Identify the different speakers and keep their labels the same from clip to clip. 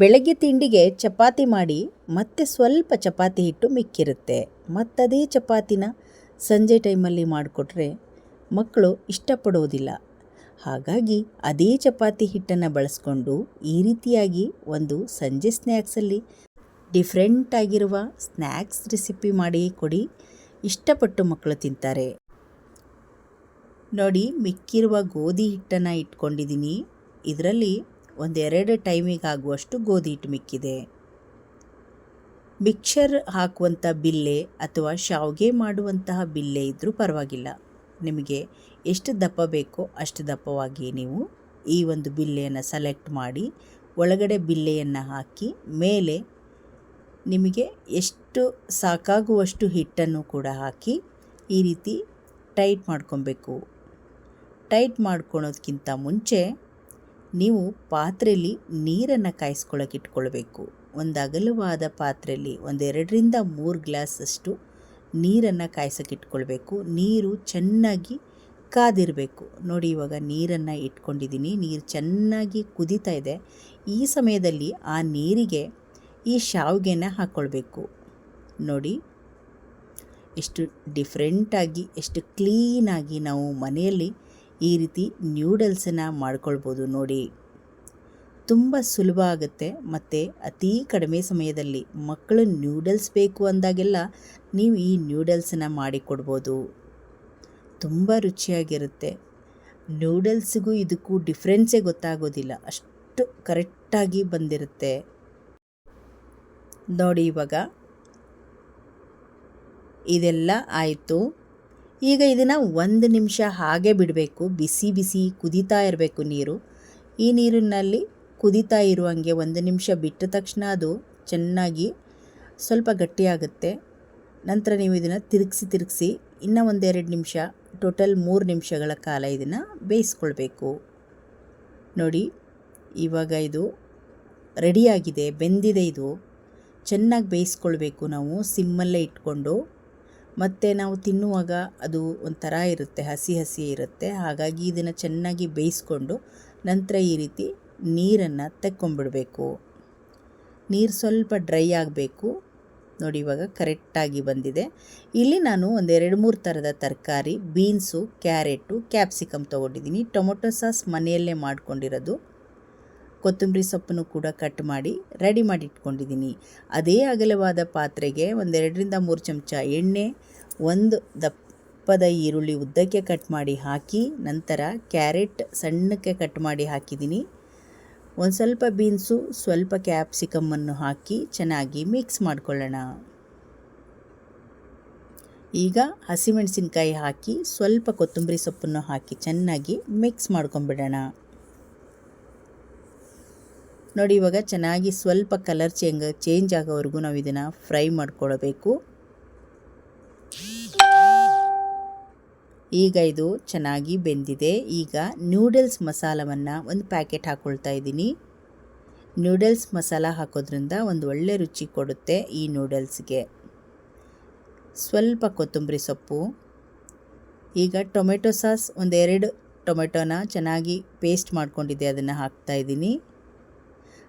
Speaker 1: ಬೆಳಗ್ಗೆ ತಿಂಡಿಗೆ ಚಪಾತಿ ಮಾಡಿ ಮತ್ತೆ ಸ್ವಲ್ಪ ಚಪಾತಿ ಹಿಟ್ಟು ಮಿಕ್ಕಿರುತ್ತೆ. ಮತ್ತದೇ ಚಪಾತಿನ ಸಂಜೆ ಟೈಮಲ್ಲಿ ಮಾಡಿಕೊಟ್ರೆ ಮಕ್ಕಳು ಇಷ್ಟಪಡೋದಿಲ್ಲ. ಹಾಗಾಗಿ ಅದೇ ಚಪಾತಿ ಹಿಟ್ಟನ್ನು ಬಳಸ್ಕೊಂಡು ಈ ರೀತಿಯಾಗಿ ಒಂದು ಸಂಜೆ ಸ್ನ್ಯಾಕ್ಸಲ್ಲಿ ಡಿಫ್ರೆಂಟ್ ಆಗಿರುವ ಸ್ನ್ಯಾಕ್ಸ್ ರೆಸಿಪಿ ಮಾಡಿ ಕೊಡಿ. ಇಷ್ಟಪಟ್ಟು ಮಕ್ಕಳು ತಿಂತಾರೆ. ನೋಡಿ, ಮಿಕ್ಕಿರುವ ಗೋಧಿ ಹಿಟ್ಟನ್ನು ಇಟ್ಕೊಂಡಿದ್ದೀನಿ. ಇದರಲ್ಲಿ ಒಂದೆರಡು ಟೈಮಿಗೆ ಆಗುವಷ್ಟು ಗೋಧಿ ಹಿಟ್ಟು ಮಿಕ್ಕಿದೆ. ಮಿಕ್ಸರ್ ಹಾಕುವಂಥ ಬಿಲ್ಲೆ ಅಥವಾ ಶಾವಿಗೆ ಮಾಡುವಂತಹ ಬಿಲ್ಲೆ ಇದ್ದರೂ ಪರವಾಗಿಲ್ಲ. ನಿಮಗೆ ಎಷ್ಟು ದಪ್ಪ ಬೇಕೋ ಅಷ್ಟು ದಪ್ಪವಾಗಿ ನೀವು ಈ ಒಂದು ಬಿಲ್ಲೆಯನ್ನು ಸೆಲೆಕ್ಟ್ ಮಾಡಿ ಒಳಗಡೆ ಬಿಲ್ಲೆಯನ್ನು ಹಾಕಿ ಮೇಲೆ ನಿಮಗೆ ಎಷ್ಟು ಸಾಕಾಗುವಷ್ಟು ಹಿಟ್ಟನ್ನು ಕೂಡ ಹಾಕಿ ಈ ರೀತಿ ಟೈಟ್ ಮಾಡ್ಕೊಬೇಕು. ಟೈಟ್ ಮಾಡ್ಕೊಳೋದಕ್ಕಿಂತ ಮುಂಚೆ ನೀವು ಪಾತ್ರೆಯಲ್ಲಿ ನೀರನ್ನು ಕಾಯಿಸ್ಕೊಳ್ಳೋಕೆ ಇಟ್ಕೊಳ್ಬೇಕು. ಒಂದು ಅಗಲವಾದ ಪಾತ್ರೆಯಲ್ಲಿ ಒಂದೆರಡರಿಂದ ಮೂರು ಗ್ಲಾಸಷ್ಟು ನೀರನ್ನು ಕಾಯಿಸೋಕೆ ಇಟ್ಕೊಳ್ಬೇಕು. ನೀರು ಚೆನ್ನಾಗಿ ಕಾದಿರಬೇಕು. ನೋಡಿ, ಇವಾಗ ನೀರನ್ನು ಇಟ್ಕೊಂಡಿದ್ದೀನಿ. ನೀರು ಚೆನ್ನಾಗಿ ಕುದೀತಾ ಇದೆ. ಈ ಸಮಯದಲ್ಲಿ ಆ ನೀರಿಗೆ ಈ ಶಾವಿಗೆನ ಹಾಕ್ಕೊಳ್ಬೇಕು ನೋಡಿ, ಎಷ್ಟು ಡಿಫ್ರೆಂಟಾಗಿ ಎಷ್ಟು ಕ್ಲೀನಾಗಿ ನಾವು ಮನೆಯಲ್ಲಿ ಈ ರೀತಿ ನ್ಯೂಡಲ್ಸನ್ನು ಮಾಡ್ಕೊಳ್ಬೋದು ನೋಡಿ. ತುಂಬ ಸುಲಭ ಆಗುತ್ತೆ ಮತ್ತು ಅತೀ ಕಡಿಮೆ ಸಮಯದಲ್ಲಿ ಮಕ್ಕಳು ನ್ಯೂಡಲ್ಸ್ ಬೇಕು ಅಂದಾಗೆಲ್ಲ ನೀವು ಈ ನ್ಯೂಡಲ್ಸನ್ನು ಮಾಡಿಕೊಡ್ಬೋದು. ತುಂಬ ರುಚಿಯಾಗಿರುತ್ತೆ. ನ್ಯೂಡಲ್ಸ್ಗೂ ಇದಕ್ಕೂ ಡಿಫ್ರೆನ್ಸೇ ಗೊತ್ತಾಗೋದಿಲ್ಲ. ಅಷ್ಟು ಕರೆಕ್ಟಾಗಿ ಬಂದಿರುತ್ತೆ. ನೋಡಿ ಇವಾಗ. ಇದೆಲ್ಲ ಆಯಿತು. ಈಗ ಇದನ್ನು ಒಂದು ನಿಮಿಷ ಹಾಗೆ ಬಿಡಬೇಕು, ಬಿಸಿ ಬಿಸಿ ಕುದೀತಾ ಇರಬೇಕು ನೀರು. ಈ ನೀರಿನಲ್ಲಿ ಕುದೀತಾ ಇರುವಂಗೆ ಒಂದು ನಿಮಿಷ ಬಿಟ್ಟ ತಕ್ಷಣ ಅದು ಚೆನ್ನಾಗಿ ಸ್ವಲ್ಪ ಗಟ್ಟಿಯಾಗುತ್ತೆ ನಂತರ ನೀವು ಇದನ್ನು ತಿರುಗಿಸಿ ತಿರುಗಿಸಿ ಇನ್ನೂ ಒಂದೆರಡು ನಿಮಿಷ, ಟೋಟಲ್ ಮೂರು ನಿಮಿಷಗಳ ಕಾಲ ಇದನ್ನು ಬೇಯಿಸ್ಕೊಳ್ಬೇಕು. ನೋಡಿ, ಇವಾಗ ಇದು ರೆಡಿಯಾಗಿದೆ ಬೆಂದಿದೆ ಇದು. ಚೆನ್ನಾಗಿ ಬೇಯಿಸ್ಕೊಳ್ಬೇಕು ನಾವು, ಸಿಮ್ಮಲ್ಲೇ ಇಟ್ಕೊಂಡು. ಮತ್ತು ನಾವು ತಿನ್ನುವಾಗ ಅದು ಒಂಥರ ಇರುತ್ತೆ, ಹಸಿ ಹಸಿ ಇರುತ್ತೆ. ಹಾಗಾಗಿ ಇದನ್ನು ಚೆನ್ನಾಗಿ ಬೇಯಿಸ್ಕೊಂಡು ನಂತರ ಈ ರೀತಿ ನೀರನ್ನು ತೆಕ್ಕೊಂಬಿಡಬೇಕು. ನೀರು ಸ್ವಲ್ಪ ಡ್ರೈ ಆಗಬೇಕು. ನೋಡಿ ಇವಾಗ ಕರೆಕ್ಟಾಗಿ ಬಂದಿದೆ. ಇಲ್ಲಿ ನಾನು ಒಂದೆರಡು ಮೂರು ಥರದ ತರಕಾರಿ, ಬೀನ್ಸು, ಕ್ಯಾರೆಟು, ಕ್ಯಾಪ್ಸಿಕಮ್ ತೊಗೊಂಡಿದ್ದೀನಿ. ಟೊಮೊಟೊ ಸಾಸ್ ಮನೆಯಲ್ಲೇ ಮಾಡ್ಕೊಂಡಿರೋದು. ಕೊತ್ತಂಬರಿ ಸೊಪ್ಪನ್ನು ಕೂಡ ಕಟ್ ಮಾಡಿ ರೆಡಿ ಮಾಡಿ ಇಟ್ಕೊಂಡಿದ್ದೀನಿ. ಅದೇ ಅಗಲವಾದ ಪಾತ್ರೆಗೆ ಒಂದೆರಡರಿಂದ ಮೂರು ಚಮಚ ಎಣ್ಣೆ, ಒಂದು ದಪ್ಪದ ಈರುಳ್ಳಿ ಉದ್ದಕ್ಕೆ ಕಟ್ ಮಾಡಿ ಹಾಕಿ, ನಂತರ ಕ್ಯಾರೆಟ್ ಸಣ್ಣಕ್ಕೆ ಕಟ್ ಮಾಡಿ ಹಾಕಿದ್ದೀನಿ. ಒಂದು ಸ್ವಲ್ಪ ಬೀನ್ಸು, ಸ್ವಲ್ಪ ಕ್ಯಾಪ್ಸಿಕಮ್ಮನ್ನು ಹಾಕಿ ಚೆನ್ನಾಗಿ ಮಿಕ್ಸ್ ಮಾಡಿಕೊಳ್ಳೋಣ. ಈಗ ಹಸಿಮೆಣಸಿನ್ಕಾಯಿ ಹಾಕಿ ಸ್ವಲ್ಪ ಕೊತ್ತಂಬರಿ ಸೊಪ್ಪನ್ನು ಹಾಕಿ ಚೆನ್ನಾಗಿ ಮಿಕ್ಸ್ ಮಾಡ್ಕೊಂಬಿಡೋಣ. ನೋಡಿ, ಇವಾಗ ಚೆನ್ನಾಗಿ ಸ್ವಲ್ಪ ಕಲರ್ ಚೇಂಜ್ ಚೇಂಜ್ ಆಗೋವರೆಗೂ ನಾವು ಇದನ್ನು ಫ್ರೈ ಮಾಡ್ಕೊಳ್ಬೇಕು. ಈಗ ಇದು ಚೆನ್ನಾಗಿ ಬೆಂದಿದೆ. ಈಗ ನ್ಯೂಡಲ್ಸ್ ಮಸಾಲವನ್ನು ಒಂದು ಪ್ಯಾಕೆಟ್ ಹಾಕ್ಕೊಳ್ತಾ ಇದ್ದೀನಿ. ನ್ಯೂಡಲ್ಸ್ ಮಸಾಲ ಹಾಕೋದ್ರಿಂದ ಒಂದು ಒಳ್ಳೆ ರುಚಿ ಕೊಡುತ್ತೆ ಈ ನೂಡಲ್ಸ್ಗೆ ಸ್ವಲ್ಪ ಕೊತ್ತಂಬರಿ ಸೊಪ್ಪು. ಈಗ ಟೊಮೆಟೊ ಸಾಸ್, ಒಂದೆರಡು ಟೊಮೆಟೊನ ಚೆನ್ನಾಗಿ ಪೇಸ್ಟ್ ಮಾಡ್ಕೊಂಡಿದ್ದೆ, ಅದನ್ನು ಹಾಕ್ತಾಯಿದ್ದೀನಿ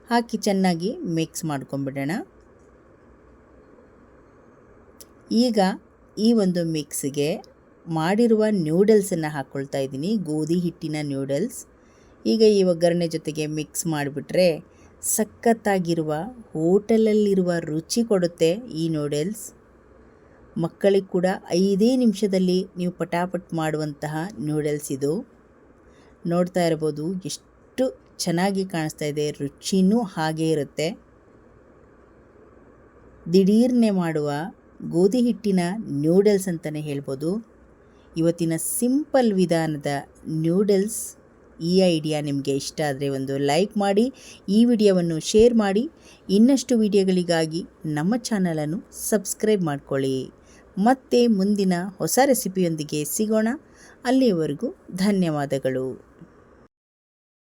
Speaker 1: ಹಾಕಿ ಚೆನ್ನಾಗಿ ಮಿಕ್ಸ್ ಮಾಡ್ಕೊಂಬಿಡೋಣ ಈಗ ಈ ಒಂದು ಮಿಕ್ಸ್ಗೆ ಮಾಡಿರುವ ನ್ಯೂಡಲ್ಸನ್ನು ಹಾಕ್ಕೊಳ್ತಾ ಇದ್ದೀನಿ. ಗೋಧಿ ಹಿಟ್ಟಿನ ನ್ಯೂಡಲ್ಸ್ ಈಗ ಈ ಒಗ್ಗರಣೆ ಜೊತೆಗೆ ಮಿಕ್ಸ್ ಮಾಡಿಬಿಟ್ರೆ ಸಖತ್ತಾಗಿರುವ ಹೋಟೆಲಲ್ಲಿರುವ ರುಚಿ ಕೊಡುತ್ತೆ ಈ ನೂಡಲ್ಸ್ ಮಕ್ಕಳಿಗೆ ಕೂಡ ಐದೇ ನಿಮಿಷದಲ್ಲಿ ನೀವು ಪಟಾಪಟ್ ಮಾಡುವಂತಹ ನೂಡಲ್ಸ್ ಇದು. ನೋಡ್ತಾ ಇರ್ಬೋದು ಎಷ್ಟು ಚೆನ್ನಾಗಿ ಕಾಣಿಸ್ತಾ ಇದೆ, ರುಚಿನೂ ಹಾಗೇ ಇರುತ್ತೆ. ದಿಢೀರ್ನೆ ಮಾಡುವ ಗೋಧಿ ಹಿಟ್ಟಿನ ನ್ಯೂಡಲ್ಸ್ ಅಂತಲೇ ಹೇಳ್ಬೋದು. ಇವತ್ತಿನ ಸಿಂಪಲ್ ವಿಧಾನದ ನ್ಯೂಡಲ್ಸ್ ಈ ಐಡಿಯಾ ನಿಮಗೆ ಇಷ್ಟ ಆದರೆ ಒಂದು ಲೈಕ್ ಮಾಡಿ, ಈ ವಿಡಿಯೋವನ್ನು ಶೇರ್ ಮಾಡಿ, ಇನ್ನಷ್ಟು ವಿಡಿಯೋಗಳಿಗಾಗಿ ನಮ್ಮ ಚಾನಲನ್ನು ಸಬ್ಸ್ಕ್ರೈಬ್ ಮಾಡಿಕೊಳ್ಳಿ. ಮತ್ತೆ ಮುಂದಿನ ಹೊಸ ರೆಸಿಪಿಯೊಂದಿಗೆ ಸಿಗೋಣ. ಅಲ್ಲಿಯವರೆಗೂ ಧನ್ಯವಾದಗಳು.